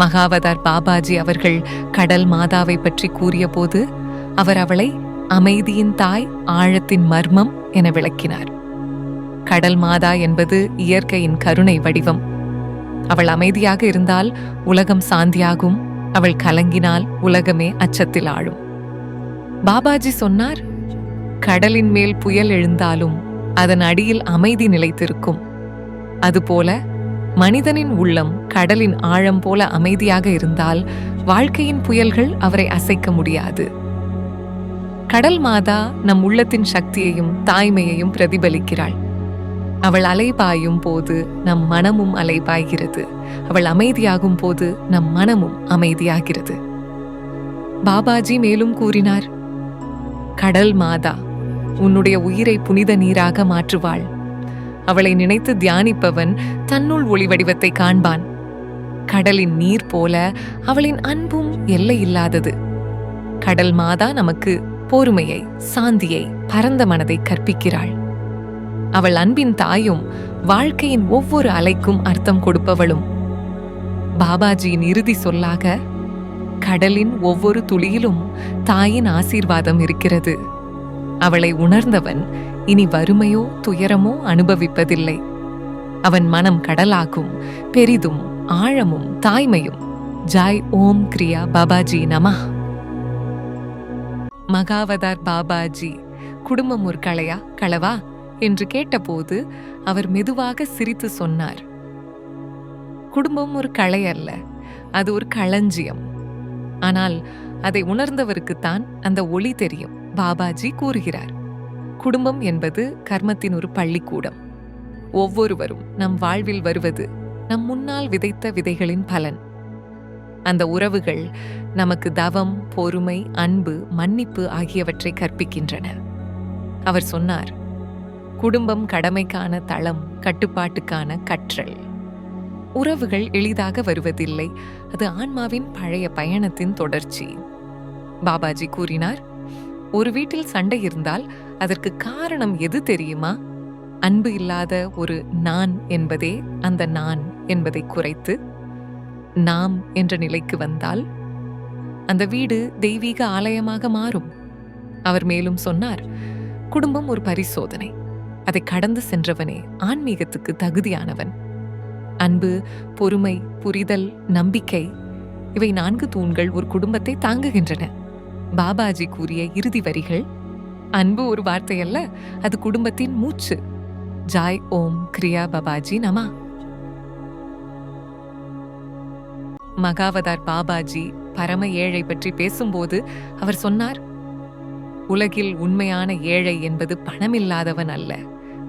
மகாவதார் பாபாஜி அவர்கள் கடல் மாதாவை பற்றி கூறியபோது அவர் அவளை அமைதியின் தாய் ஆழத்தின் மர்மம் என விளக்கினார். கடல் மாதா என்பது இயற்கையின் கருணை வடிவம். அவள் அமைதியாக இருந்தால் உலகம் சாந்தியாகும் அவள் கலங்கினால் உலகமே அச்சத்தில் ஆழும். பாபாஜி சொன்னார் கடலின் மேல் புயல் எழுந்தாலும் அதன் அடியில் அமைதி நிலைத்திருக்கும். அதுபோல மனிதனின் உள்ளம் கடலின் ஆழம் போல அமைதியாக இருந்தால் வாழ்க்கையின் புயல்கள் அவரை அசைக்க முடியாது. கடல் மாதா நம் உள்ளத்தின் சக்தியையும் தாய்மையையும் பிரதிபலிக்கிறாள். அவள் அலைபாயும் போது நம் மனமும் அலைபாய்கிறது. அவள் அமைதியாகும் போது நம் மனமும் அமைதியாகிறது. பாபாஜி மேலும் கூறினார் கடல் மாதா உன்னுடைய உயிரை புனித நீராக மாற்றுவாள். அவளை நினைத்து தியானிப்பவன் தன்னுள் ஒளி வடிவத்தை காண்பான். கடலின் நீர் போல அவளின் அன்பும் எல்லையில்லாதது. கடல் மாதா நமக்கு பொறுமையை சாந்தியை பரந்த மனதை கற்பிக்கிறாள். அவள் அன்பின் தாயும் வாழ்க்கையின் ஒவ்வொரு அலைக்கும் அர்த்தம் கொடுப்பவளும். பாபாஜியின் இறுதி சொல்லாக கடலின் ஒவ்வொரு துளியிலும் தாயின் ஆசீர்வாதம் இருக்கிறது. அவளை உணர்ந்தவன் இனி வறுமையோ துயரமோ அனுபவிப்பதில்லை. அவன் மனம் கடலாகும் பெரிதும் ஆழமும் தாய்மையும். ஜாய் ஓம் கிரியா பாபாஜி நம மகாவதார் பாபாஜி குடும்பம் ஒரு களையா களவா என்று கேட்டபோது அவர் மெதுவாக சிரித்து சொன்னார். குடும்பம் ஒரு களை அல்ல அது ஒரு களஞ்சியம். ஆனால் அதை உணர்ந்தவருக்குத்தான் அந்த ஒளி தெரியும் பாபாஜி கூறுகிறார். குடும்பம் என்பது கர்மத்தின் ஒரு பள்ளிக்கூடம். ஒவ்வொருவரும் நம் வாழ்வில் வருவது நம் முன்னால் விதைத்த விதைகளின் பலன். அந்த உறவுகள் நமக்கு தவம் பொறுமை அன்பு மன்னிப்பு ஆகியவற்றை கற்பிக்கின்றன. அவர் சொன்னார் குடும்பம் கடமைக்கான தளம் கட்டுப்பாட்டுக்கான கற்றல். உறவுகள் எளிதாக வருவதில்லை அது ஆன்மாவின் பழைய பயணத்தின் தொடர்ச்சி பாபாஜி கூறினார் ஒரு வீட்டில் சண்டை இருந்தால் அதற்கு காரணம் எது தெரியுமா? அன்பு இல்லாத ஒரு நான் என்பதே அந்த நான் என்பதை குறைத்து நாம் என்ற நிலைக்கு வந்தால் அந்த வீடு தெய்வீக ஆலயமாக மாறும். அவர் மேலும் சொன்னார் குடும்பம் ஒரு பரிசோதனை. அதை கடந்து சென்றவனே ஆன்மீகத்துக்கு தகுதியானவன். அன்பு பொறுமை புரிதல் நம்பிக்கை இவை நான்கு தூண்கள் ஒரு குடும்பத்தை தாங்குகின்றன. பாபாஜி கூறிய இறுதி வரிகள் அன்பு ஒரு வார்த்தை அல்ல அது குடும்பத்தின் மூச்சு. ஜாய் ஓம் கிரியா பாபாஜி நமா. மகாவதார் பாபாஜி பரம ஏழை பற்றி பேசும்போது அவர் சொன்னார் உலகில் உண்மையான ஏழை என்பது பணமில்லாதவன் அல்ல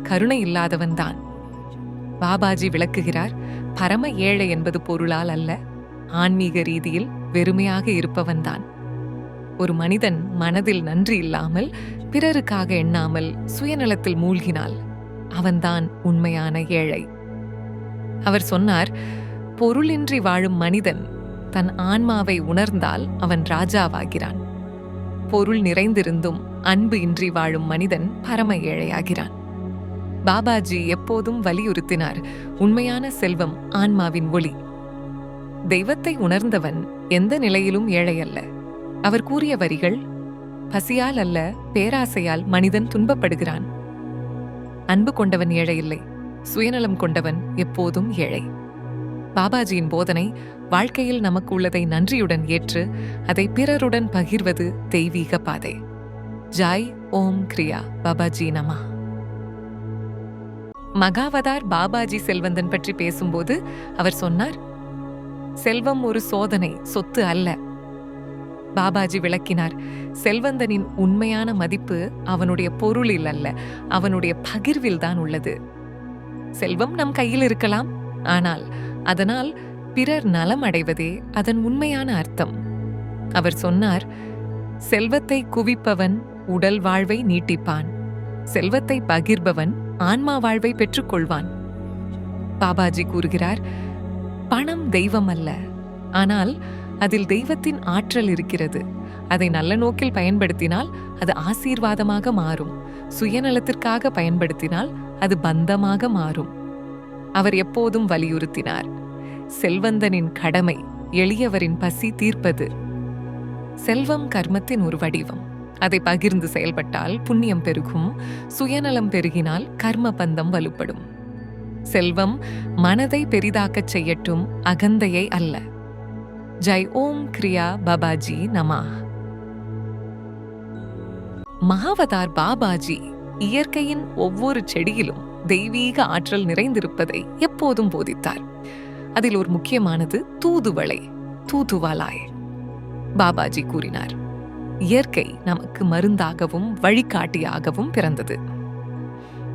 கருணை இல்லாதவன் தான். பாபாஜி விளக்குகிறார் பரம ஏழை என்பது பொருளால் அல்ல ஆன்மீக ரீதியில் வெறுமையாக இருப்பவன்தான் ஒரு மனிதன் மனதில் நன்றி இல்லாமல் பிறருக்காக எண்ணாமல் சுயநலத்தில் மூழ்கினால் அவன்தான் உண்மையான ஏழை. அவர் சொன்னார் பொருளின்றி வாழும் மனிதன் தன் ஆன்மாவை உணர்ந்தால் அவன் ராஜாவாகிறான். பொருள் நிறைந்திருந்தும் அன்பு இன்றி வாழும் மனிதன் பரம ஏழையாகிறான். பாபாஜி எப்போதும் வலியுறுத்தினார் உண்மையான செல்வம் ஆன்மாவின் ஒளி. தெய்வத்தை உணர்ந்தவன் எந்த நிலையிலும் ஏழை அல்ல அவர் கூறிய வரிகள் பசியால் அல்ல பேராசையால் மனிதன் துன்பப்படுகிறான். அன்பு கொண்டவன் ஏழை இல்லை சுயநலம் கொண்டவன் எப்போதும் ஏழை. பாபாஜியின் போதனை வாழ்க்கையில் நமக்கு உள்ளதை நன்றியுடன் ஏற்று அதை பிறருடன் பகிர்வது தெய்வீக பாதை. ஜாய் ஓம் கிரியா பாபாஜி நமா. மகாவதார் பாபாஜி செல்வந்தன் பற்றி பேசும்போது அவர் சொன்னார் செல்வம் ஒரு சோதனை சொத்து அல்ல. பாபாஜி விளக்கினார் செல்வந்தனின் உண்மையான மதிப்பு அவனுடைய பொருளில் அல்ல அவனுடைய பகிர்வில் தான் உள்ளது. செல்வம் நம் கையில் இருக்கலாம் ஆனால் அதனால் பிறர் நலம் அடைவதே அதன் உண்மையான அர்த்தம். அவர் சொன்னார் செல்வத்தை குவிப்பவன் உடல் வாழ்வை நீட்டிப்பான் செல்வத்தை பகிர்பவன் ஆன்மா வாழ்வை பெற்றுக்கொள்வான். பாபாஜி கூறுகிறார் பணம் தெய்வம் அல்ல ஆனால் அதில் தெய்வத்தின் ஆற்றல் இருக்கிறது. அதை நல்ல நோக்கில் பயன்படுத்தினால் அது ஆசீர்வாதமாக மாறும். சுயநலத்திற்காக பயன்படுத்தினால் அது பந்தமாக மாறும். அவர் எப்போதும் வலியுறுத்தினார். செல்வந்தனின் கடமை எளியவரின் பசி தீர்ப்பது. செல்வம் கர்மத்தின் ஒரு வடிவம். அதை பகிர்ந்து செயல்பட்டால் புண்ணியம் பெருகும் சுயநலம் பெருகினால் கர்ம பந்தம் வலுப்படும். செல்வம் மனதை பெரிதாக்கச் செய்யட்டும் அகந்தையை அல்ல. ஜெய் ஓம் கிரியா பாபாஜி நமா. மகாவதார் பாபாஜி இயற்கையின் ஒவ்வொரு செடியிலும் தெய்வீக ஆற்றல் நிறைந்திருப்பதை எப்போதும் போதித்தார். அதில் ஒரு முக்கியமானது தூதுவளை தூதுவாலாய் பாபாஜி கூறினார் இயற்கை நமக்கு மருந்தாகவும் வழிகாட்டியாகவும் பிறந்தது.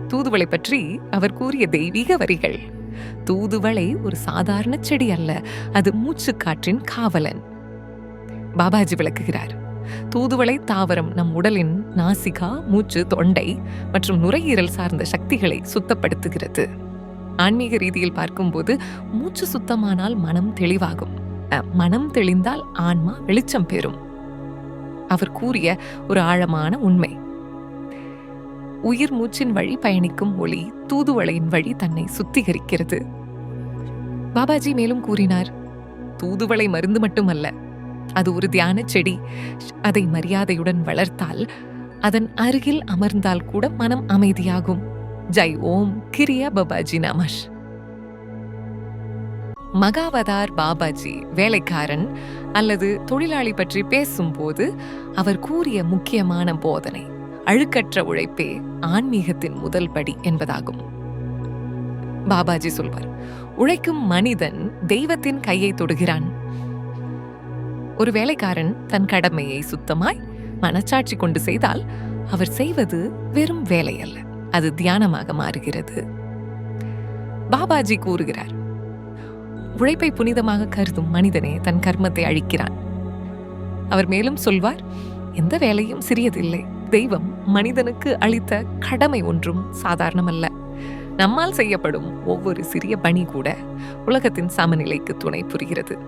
தூதுவளை பற்றி அவர் கூறிய தெய்வீக வரிகள் தூதுவளை ஒரு சாதாரண செடி அல்ல அது மூச்சுக்காற்றின் காவலன். பாபாஜி விளக்குகிறார் தூதுவளை தாவரம் நம் உடலின் நாசிகா மூச்சு தொண்டை மற்றும் நுரையீரல் சார்ந்த சக்திகளை சுத்தப்படுத்துகிறது. ஆன்மீக ரீதியில் பார்க்கும்போது மூச்சு சுத்தமானால் மனம் தெளிவாகும். மனம் தெளிந்தால் ஆன்மா வெளிச்சம் பெறும். அவர் கூறிய ஒரு ஆழமான உண்மை. உயிர் மூச்சின் வழி பயணிக்கும் ஒளி தூதுவளையின் வழி தன்னை சுத்திகரிக்கிறது. பாபாஜி மேலும் கூறினார் தூதுவளை மருந்து மட்டுமல்ல அது ஒரு தியான செடி. அதை மரியாதையுடன் வளர்த்தால் அதன் அருகில் அமர்ந்தால் கூட மனம் அமைதியாகும். ஜெய் ஓம் கிரியா பாபாஜி நமஷ் மகாவதார் பாபாஜி வேலைக்காரன் அல்லது தொழிலாளி பற்றி பேசும்போது அவர் கூறிய முக்கியமான போதனை. அழுக்கற்ற உழைப்பே ஆன்மீகத்தின் முதல் படி என்பதாகும். பாபாஜி சொல்வார் உழைக்கும் மனிதன் தெய்வத்தின் கையை தொடுகிறான். ஒரு வேலைக்காரன் தன் கடமையை சுத்தமாய் மனச்சாட்சி கொண்டு செய்தால் அவர் செய்வது வெறும் வேலை அல்ல அது தியானமாக மாறுகிறது. பாபாஜி கூறுகிறார் உழைப்பை புனிதமாக கருதும் மனிதனே தன் கர்மத்தை அழிக்கிறான். அவர் மேலும் சொல்வார் எந்த வேலையும் சிறியதில்லை. தெய்வம் மனிதனுக்கு அளித்த கடமை ஒன்றும் சாதாரணமல்ல. நம்மால் செய்யப்படும் ஒவ்வொரு சிறிய பணி கூட உலகத்தின் சமநிலைக்கு துணை புரிகிறது.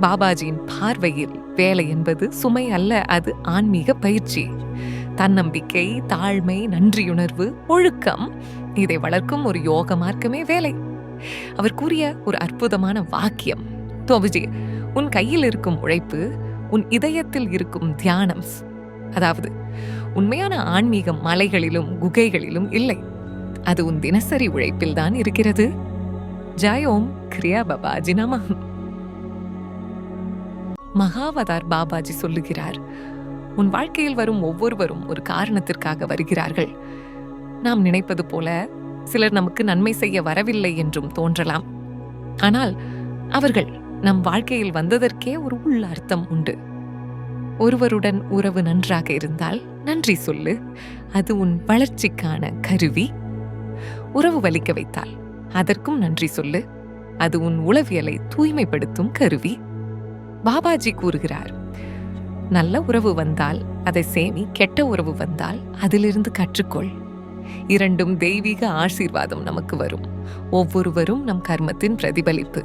பாபாஜியின் பார்வையில் வேலை என்பது சுமை அல்ல அது ஆன்மீக பயிற்சி. தன்னம்பிக்கை தாழ்மை நன்றியுணர்வு ஒழுக்கம் இதை வளர்க்கும் ஒரு யோக மார்க்கமே வேலை. அவர் கூறிய ஒரு அற்புதமான வாக்கியம் தோபுஜி உன் கையில் இருக்கும் உழைப்பு உன் இதயத்தில் இருக்கும் தியானம் அதாவது உண்மையான ஆன்மீகம் மலைகளிலும் குகைகளிலும் இல்லை. அது உன் தினசரி உழைப்பில் தான் இருக்கிறது. ஜாய் ஓம் கிரியா பாபாஜி நம. மகாவதார் பாபாஜி சொல்லுகிறார் உன் வாழ்க்கையில் வரும் ஒவ்வொருவரும் ஒரு காரணத்திற்காக வருகிறார்கள். நாம் நினைப்பது போல சிலர் நமக்கு நன்மை செய்ய வரவில்லை என்றும் தோன்றலாம். ஆனால் அவர்கள் நம் வாழ்க்கையில் வந்ததற்கே ஒரு உள்ள அர்த்தம் உண்டு. ஒருவருடன் உறவு நன்றாக இருந்தால் நன்றி சொல்லு. அது உன் வளர்ச்சிக்கான கருவி. உறவு வலிக்க வைத்தால் அதற்கும் நன்றி சொல்லு. அது உன் உளவியலை தூய்மைப்படுத்தும் கருவி. பாபாஜி கூறுகிறார் நல்ல உறவு வந்தால் அதை சேமி கெட்ட உறவு வந்தால் அதிலிருந்து கற்றுக்கொள். இரண்டும் தெய்வீக ஆசீர்வாதம் நமக்கு வரும். ஒவ்வொருவரும் நம் கர்மத்தின் பிரதிபலிப்பு.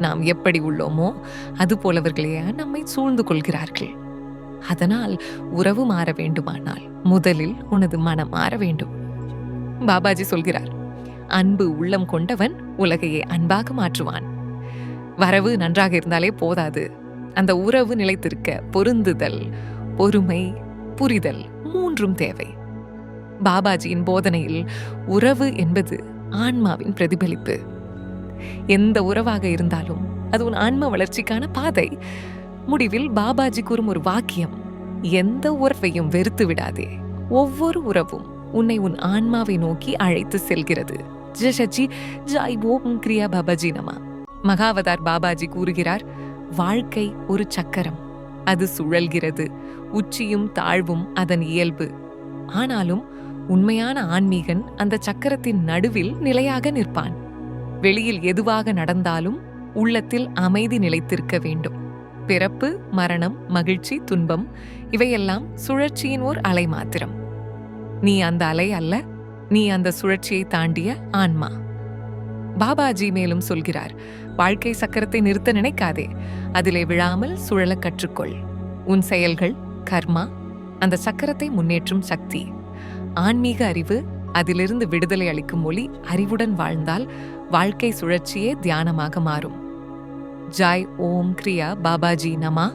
நாம் எப்படி உள்ளோமோ அது போலவர்களே நம்மை சூழ்ந்து கொள்கிறார்கள். அதனால் உறவு மாற வேண்டுமானால் முதலில் உனது மனம் மாற வேண்டும். பாபாஜி சொல்கிறார் அன்பு உள்ளம் கொண்டவன் உலகையே அன்பாக மாற்றுவான். வரவு நன்றாக இருந்தாலே போதாது. அந்த உறவு நிலைத்திருக்க பொருந்துதல் பொறுமை புரிதல் மூன்றும் தேவை. பாபாஜியின் போதனையில் உறவு என்பது ஆன்மாவின் பிரதிபலிப்பு. எந்த உறவாக இருந்தாலும் அது உன் ஆன்ம வளர்ச்சிக்கான பாதை. முடிவில் பாபாஜி கூறும் ஒரு வாக்கியம் எந்த உறவையும் வெறுத்து விடாதே. ஒவ்வொரு உறவும் உன்னை உன் ஆன்மாவை நோக்கி அழைத்து செல்கிறது. ஜஷஜி ஜாய் ஓம் கிரியா பாபாஜி நமா. மகாவதார் பாபாஜி கூறுகிறார் வாழ்க்கை ஒரு சக்கரம். அது சுழல்கிறது. உச்சியும் தாழ்வும் அதன் இயல்பு. ஆனாலும் உண்மையான ஆன்மீகன் அந்த சக்கரத்தின் நடுவில் நிலையாக நிற்பான். வெளியில் எதுவாக நடந்தாலும் உள்ளத்தில் அமைதி நிலைத்திருக்க வேண்டும். பிறப்பு மரணம் மகிழ்ச்சி துன்பம் இவையெல்லாம் சுழற்சியின் ஓர் அலை மாத்திரம். நீ அந்த அலை அல்ல நீ அந்த சுழற்சியை தாண்டிய ஆன்மா. பாபாஜி மேலும் சொல்கிறார் வாழ்க்கை சக்கரத்தை நிறுத்த நினைக்காதே அதிலே விழாமல் சுழல கற்றுக்கொள். உன் செயல்கள் கர்மா அந்த சக்கரத்தை முன்னேற்றும் சக்தி. ஆன்மீக அறிவு அதிலிருந்து விடுதலை அளிக்கும் மொழி அறிவுடன் வாழ்ந்தால் வாழ்க்கை சுழற்சியே தியானமாக மாறும். ஜாய் ஓம் கிரியா பாபாஜி நமா.